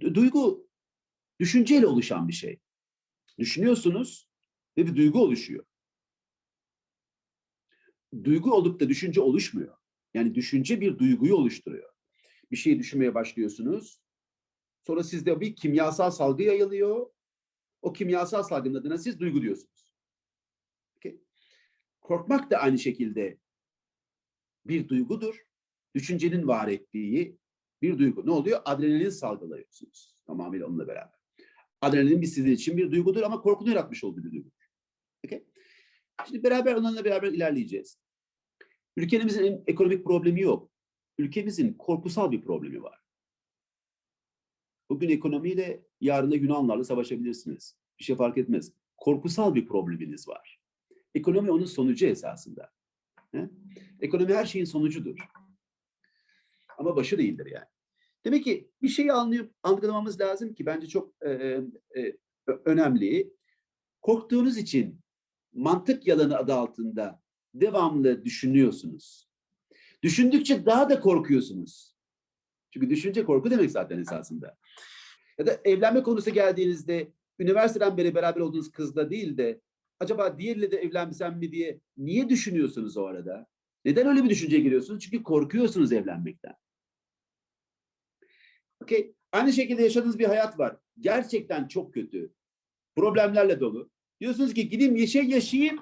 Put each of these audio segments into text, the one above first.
Du- Duygu düşünceyle oluşan bir şey. Düşünüyorsunuz ve bir duygu oluşuyor. Duygu olup da düşünce oluşmuyor. Yani düşünce bir duyguyu oluşturuyor. Bir şeyi düşünmeye başlıyorsunuz. Sonra sizde bir kimyasal salgı yayılıyor. O kimyasal salgının adına siz duygu diyorsunuz. Okey? Korkmak da aynı şekilde bir duygudur. Düşüncenin var ettiği bir duygu. Ne oluyor? Adrenalin salgılıyorsunuz tamamıyla onunla beraber. Adrenalin bir sizin için bir duygudur ama korkunu yaratmış olduğu bir duygudur. Okey? Şimdi beraber onunla beraber ilerleyeceğiz. Ülkemizin ekonomik problemi yok. Ülkemizin korkusal bir problemi var. Bugün ekonomiyle yarın da Yunanlarla savaşabilirsiniz. Bir şey fark etmez. Korkusal bir probleminiz var. Ekonomi onun sonucu esasında. He? Ekonomi her şeyin sonucudur. Ama başı değildir yani. Demek ki bir şeyi anlayıp algılamamız lazım ki bence çok e, e, ö- önemli. Korktuğunuz için mantık yalanı adı altında devamlı düşünüyorsunuz. Düşündükçe daha da korkuyorsunuz. Çünkü düşünce korku demek zaten esasında. Ya da evlenme konusu geldiğinizde üniversiteden beri beraber olduğunuz kızla değil de acaba diğeriyle de evlensem mi diye niye düşünüyorsunuz o arada? Neden öyle bir düşünceye giriyorsunuz? Çünkü korkuyorsunuz evlenmekten. Okey. Aynı şekilde yaşadığınız bir hayat var. Gerçekten çok kötü. Problemlerle dolu. Diyorsunuz ki gideyim şey yaşayayım.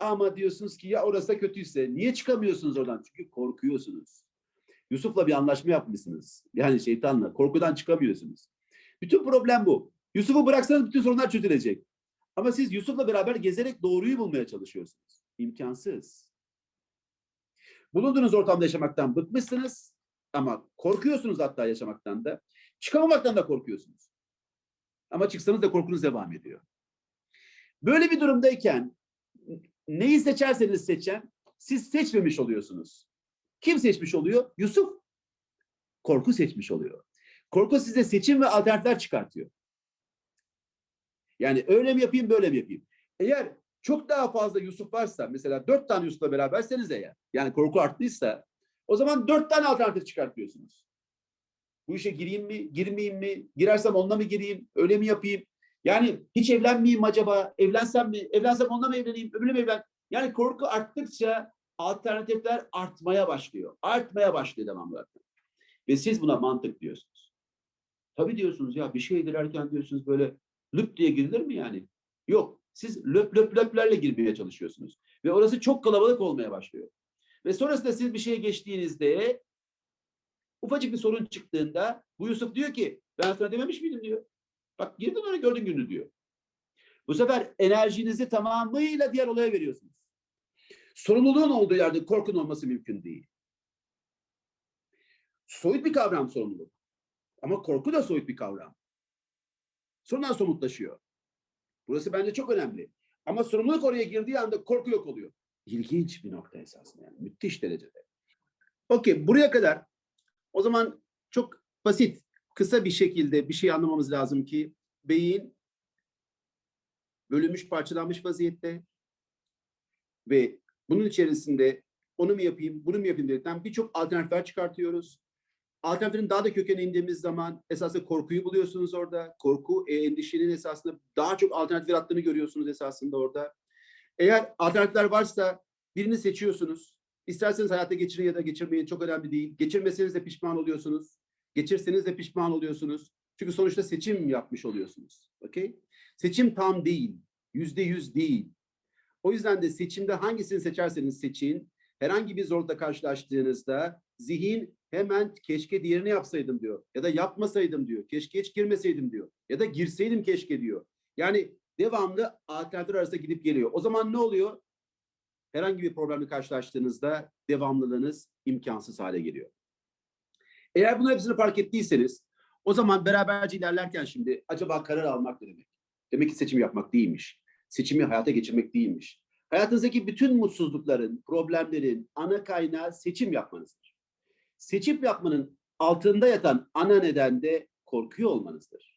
Ama diyorsunuz ki ya orası da kötüyse niye çıkamıyorsunuz oradan? Çünkü korkuyorsunuz. Yusuf'la bir anlaşma yapmışsınız. Yani şeytanla. Korkudan çıkamıyorsunuz. Bütün problem bu. Yusuf'u bıraksanız bütün sorunlar çözülecek. Ama siz Yusuf'la beraber gezerek doğruyu bulmaya çalışıyorsunuz. İmkansız. Bulunduğunuz ortamda yaşamaktan bıkmışsınız ama korkuyorsunuz hatta yaşamaktan da. Çıkamamaktan da korkuyorsunuz. Ama çıksanız da korkunuz devam ediyor. Böyle bir durumdayken neyi seçerseniz seçen siz seçmemiş oluyorsunuz. Kim seçmiş oluyor? Yusuf. Korku seçmiş oluyor. Korku size seçim ve alternatifler çıkartıyor. Yani öyle mi yapayım böyle mi yapayım? Eğer çok daha fazla Yusuf varsa mesela dört tane Yusuf'la beraberseniz eğer yani korku arttıysa o zaman dört tane alternatif çıkartıyorsunuz. Bu işe gireyim mi, girmeyeyim mi? Girersem onunla mı gireyim? Öyle mi yapayım? Yani hiç evlenmeyeyim acaba? Evlensem mi? Evlensem onunla mı evleneyim? Öbürüyle mi evlen? Yani korku arttıkça alternatifler artmaya başlıyor. Artmaya başlıyor devamlı. Ve siz buna mantık diyorsunuz. Tabii diyorsunuz ya bir şey girerken diyorsunuz böyle lüp diye girilir mi yani? Yok. Siz löp löp löplerle girmeye çalışıyorsunuz. Ve orası çok kalabalık olmaya başlıyor. Ve sonrasında siz bir şeye geçtiğinizde ufacık bir sorun çıktığında bu Yusuf diyor ki ben sana dememiş miydim diyor. Bak girdin oraya gördün günü diyor. Bu sefer enerjinizi tamamıyla diğer olaya veriyorsunuz. Sorumluluğun olduğu yerde korkun olması mümkün değil. Soyut bir kavram sorumluluk. Ama korku da soyut bir kavram. Sonradan somutlaşıyor. Burası bence çok önemli. Ama sorumluluk oraya girdiği anda korku yok oluyor. İlginç bir nokta esasında yani. Müthiş derecede. Okey buraya kadar o zaman çok basit, kısa bir şekilde bir şey anlamamız lazım ki beyin bölünmüş, parçalanmış vaziyette ve bunun içerisinde onu mu yapayım, bunu mu yapayım dedikten birçok alternatifler çıkartıyoruz. Alternatifin daha da kökene indiğimiz zaman esasında korkuyu buluyorsunuz orada. Korku, e, endişenin esasında daha çok alternatif yarattığını görüyorsunuz esasında orada. Eğer alternatifler varsa birini seçiyorsunuz. İsterseniz hayata geçirin ya da geçirmeyin çok önemli değil. Geçirmeseniz de pişman oluyorsunuz. Geçirseniz de pişman oluyorsunuz. Çünkü sonuçta seçim yapmış oluyorsunuz. Okey? Seçim tam değil. Yüzde yüz değil. O yüzden de seçimde hangisini seçerseniz seçin, herhangi bir zorlukla karşılaştığınızda zihin hemen keşke diğerini yapsaydım diyor. Ya da yapmasaydım diyor. Keşke hiç girmeseydim diyor. Ya da girseydim keşke diyor. Yani devamlı alternatifler arasında gidip geliyor. O zaman ne oluyor? Herhangi bir problemle karşılaştığınızda devamlılığınız imkansız hale geliyor. Eğer bunların hepsini fark ettiyseniz o zaman beraberce ilerlerken şimdi acaba karar almak ne demek? Demek ki seçim yapmak değilmiş. Seçimi hayata geçirmek değilmiş. Hayatınızdaki bütün mutsuzlukların, problemlerin ana kaynağı seçim yapmanızdır. Seçim yapmanın altında yatan ana neden de korkuyor olmanızdır.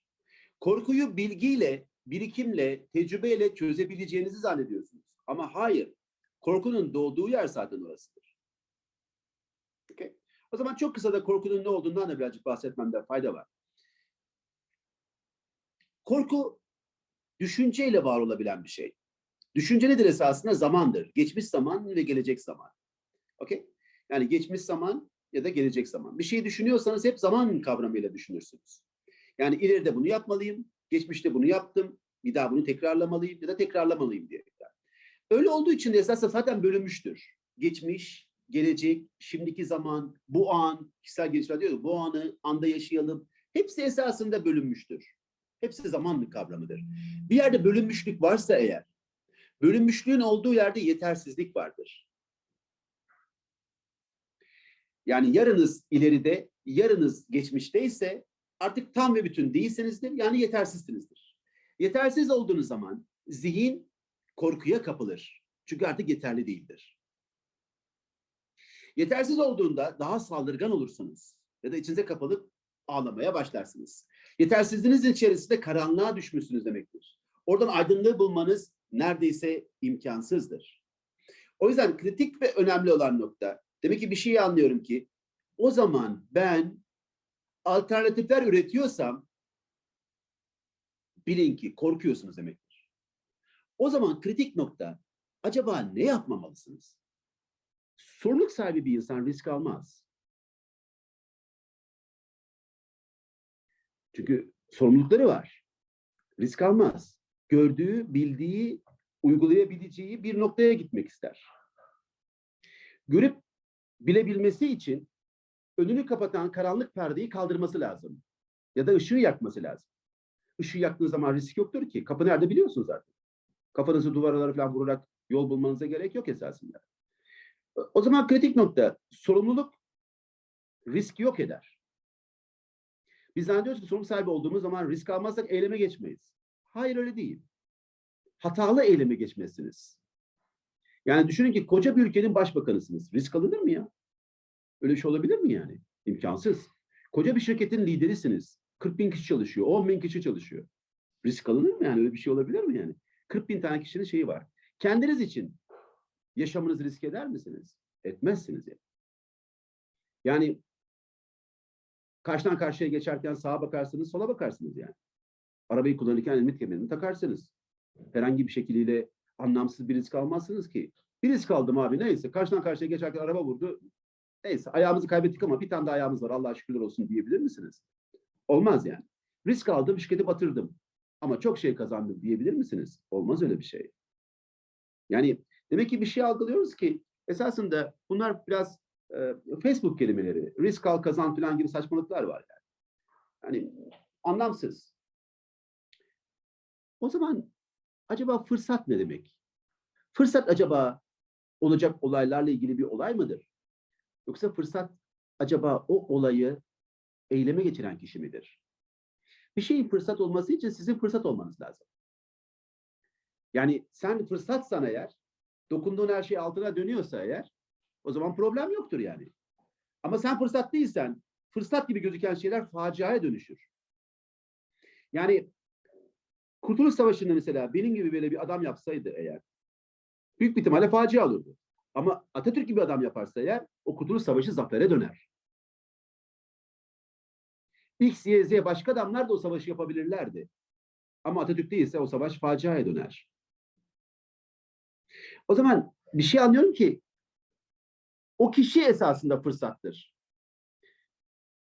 Korkuyu bilgiyle, birikimle, tecrübeyle çözebileceğinizi zannediyorsunuz. Ama hayır. Korkunun doğduğu yer zaten orasıdır. Okay. O zaman çok kısa da korkunun ne olduğundan da birazcık bahsetmemde fayda var. Korku düşünceyle var olabilen bir şey. Düşünce nedir esasında? Zamandır. Geçmiş zaman ve gelecek zaman. Okey? Yani geçmiş zaman ya da gelecek zaman. Bir şeyi düşünüyorsanız hep zaman kavramıyla düşünürsünüz. Yani ileride bunu yapmalıyım, geçmişte bunu yaptım, bir daha bunu tekrarlamalıyım ya da tekrarlamalıyım diye. Öyle olduğu için esasında zaten bölünmüştür. Geçmiş, gelecek, şimdiki zaman, bu an, kişisel gelişimler diyor bu anı, anda yaşayalım. Hepsi esasında bölünmüştür. Hepsi zamanlık kavramıdır. Bir yerde bölünmüşlük varsa eğer, bölünmüşlüğün olduğu yerde yetersizlik vardır. Yani yarınız ileride, yarınız geçmişteyse artık tam ve bütün değilsinizdir. Yani yetersizsinizdir. Yetersiz olduğunuz zaman zihin korkuya kapılır. Çünkü artık yeterli değildir. Yetersiz olduğunda daha saldırgan olursunuz. Ya da içinize kapalıp ağlamaya başlarsınız. Yetersizliğinizin içerisinde karanlığa düşmüşsünüz demektir. Oradan aydınlığı bulmanız neredeyse imkansızdır. O yüzden kritik ve önemli olan nokta, demek ki bir şeyi anlıyorum ki, o zaman ben alternatifler üretiyorsam, bilin ki korkuyorsunuz demektir. O zaman kritik nokta, acaba ne yapmamalısınız? Sorumluluk sahibi bir insan risk almaz. Çünkü sorumlulukları var. Risk almaz. Gördüğü, bildiği, uygulayabileceği bir noktaya gitmek ister. Görüp bilebilmesi için önünü kapatan karanlık perdeyi kaldırması lazım. Ya da ışığı yakması lazım. Işığı yaktığı zaman risk yoktur ki. Kapı nerede biliyorsunuz artık. Kafanızı duvarlara falan vurarak yol bulmanıza gerek yok esasında. O zaman kritik nokta sorumluluk risk yok eder. Biz zannediyoruz ki sorumluluk sahibi olduğumuz zaman risk almazsak eyleme geçmeyiz. Hayır öyle değil. Hatalı eyleme geçmezsiniz. Yani düşünün ki koca bir ülkenin başbakanısınız. Risk alınır mı ya? Öyle bir şey olabilir mi yani? İmkansız. Koca bir şirketin liderisiniz. 40 bin kişi çalışıyor, 10 bin kişi çalışıyor. Risk alınır mı yani? Öyle bir şey olabilir mi yani? 40 bin tane kişinin şeyi var. Kendiniz için yaşamınızı risk eder misiniz? Etmezsiniz yani. Yani karşıdan karşıya geçerken sağa bakarsınız, sola bakarsınız yani. Arabayı kullanırken emniyet kemerini takarsınız. Herhangi bir şekilde anlamsız bir risk almazsınız ki. Bir risk aldım abi neyse. Karşıdan karşıya geçerken araba vurdu. Neyse ayağımızı kaybettik ama bir tane de ayağımız var. Allah'a şükürler olsun diyebilir misiniz? Olmaz yani. Risk aldım, şirketi batırdım. Ama çok şey kazandım diyebilir misiniz? Olmaz öyle bir şey. Yani demek ki bir şey algılıyoruz ki esasında bunlar biraz e, Facebook kelimeleri. Risk al kazan falan gibi saçmalıklar var yani. Yani anlamsız. O zaman acaba fırsat ne demek? Fırsat acaba olacak olaylarla ilgili bir olay mıdır? Yoksa fırsat acaba o olayı eyleme geçiren kişi midir? Bir şeyin fırsat olması için sizin fırsat olmanız lazım. Yani sen fırsatsan eğer, dokunduğun her şey altına dönüyorsa eğer, o zaman problem yoktur yani. Ama sen fırsat değilsen, fırsat gibi gözüken şeyler faciaya dönüşür. Yani Kurtuluş Savaşı'nda mesela benim gibi böyle bir adam yapsaydı eğer, büyük bir ihtimalle facia olurdu. Ama Atatürk gibi adam yaparsa eğer, o Kurtuluş Savaşı zafere döner. X, Y, Z başka adamlar da o savaşı yapabilirlerdi. Ama Atatürk değilse o savaş faciaya döner. O zaman bir şey anlıyorum ki o kişi esasında fırsattır.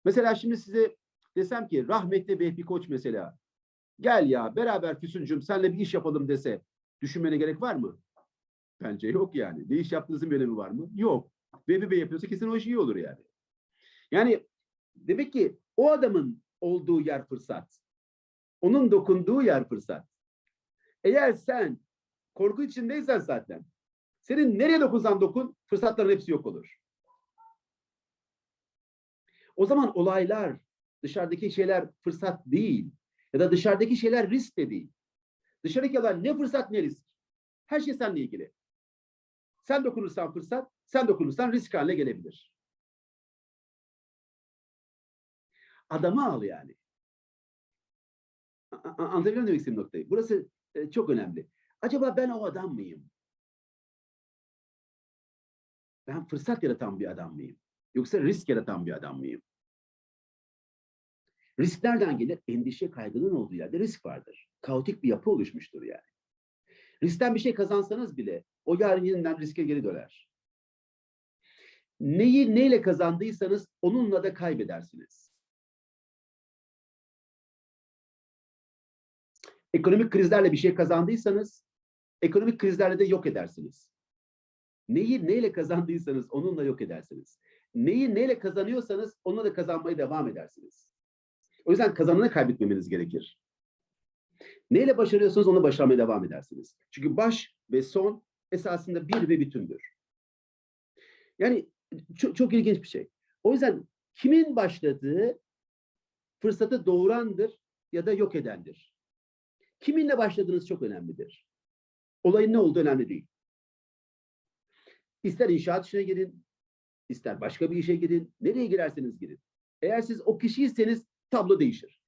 Mesela şimdi size desem ki rahmetli Vehbi Koç mesela gel ya beraber Füsuncum senle bir iş yapalım dese düşünmene gerek var mı? Bence yok yani. Ne iş yaptığınızın bir önemi var mı? Yok. Bey yapıyorsa kesin o iş iyi olur yani. Yani demek ki o adamın olduğu yer fırsat. Onun dokunduğu yer fırsat. Eğer sen korku içindeysen zaten senin nereye dokunsan dokun fırsatların hepsi yok olur. O zaman olaylar, dışarıdaki şeyler fırsat değil. Ya da dışarıdaki şeyler risk de değil. Dışarıdaki olan ne fırsat ne risk. Her şey seninle ilgili. Sen dokunursan fırsat, sen dokunursan risk haline gelebilir. Adamı al yani. Anlatabiliyor muyum demek istediğim noktayı? Burası e, çok önemli. Acaba ben o adam mıyım? Ben fırsat yaratan bir adam mıyım? Yoksa risk yaratan bir adam mıyım? Risk nereden gelir? Endişe kaygının olduğu yerde risk vardır. Kaotik bir yapı oluşmuştur yani. Riskten bir şey kazansanız bile o yarın yeniden riske geri döner. Neyi neyle kazandıysanız onunla da kaybedersiniz. Ekonomik krizlerle bir şey kazandıysanız ekonomik krizlerle de yok edersiniz. Neyi neyle kazandıysanız onunla yok edersiniz. Neyi neyle kazanıyorsanız onunla da kazanmaya devam edersiniz. O yüzden kazananı kaybetmemeniz gerekir. Neyle başarıyorsanız onu başarmaya devam edersiniz. Çünkü baş ve son esasında bir ve bütündür. Yani çok, çok ilginç bir şey. O yüzden kimin başladığı fırsatı doğurandır ya da yok edendir. Kiminle başladığınız çok önemlidir. Olayın ne olduğu önemli değil. İster inşaat işine girin, ister başka bir işe girin, nereye girerseniz girin. Eğer siz o kişiyseniz tablo değişir.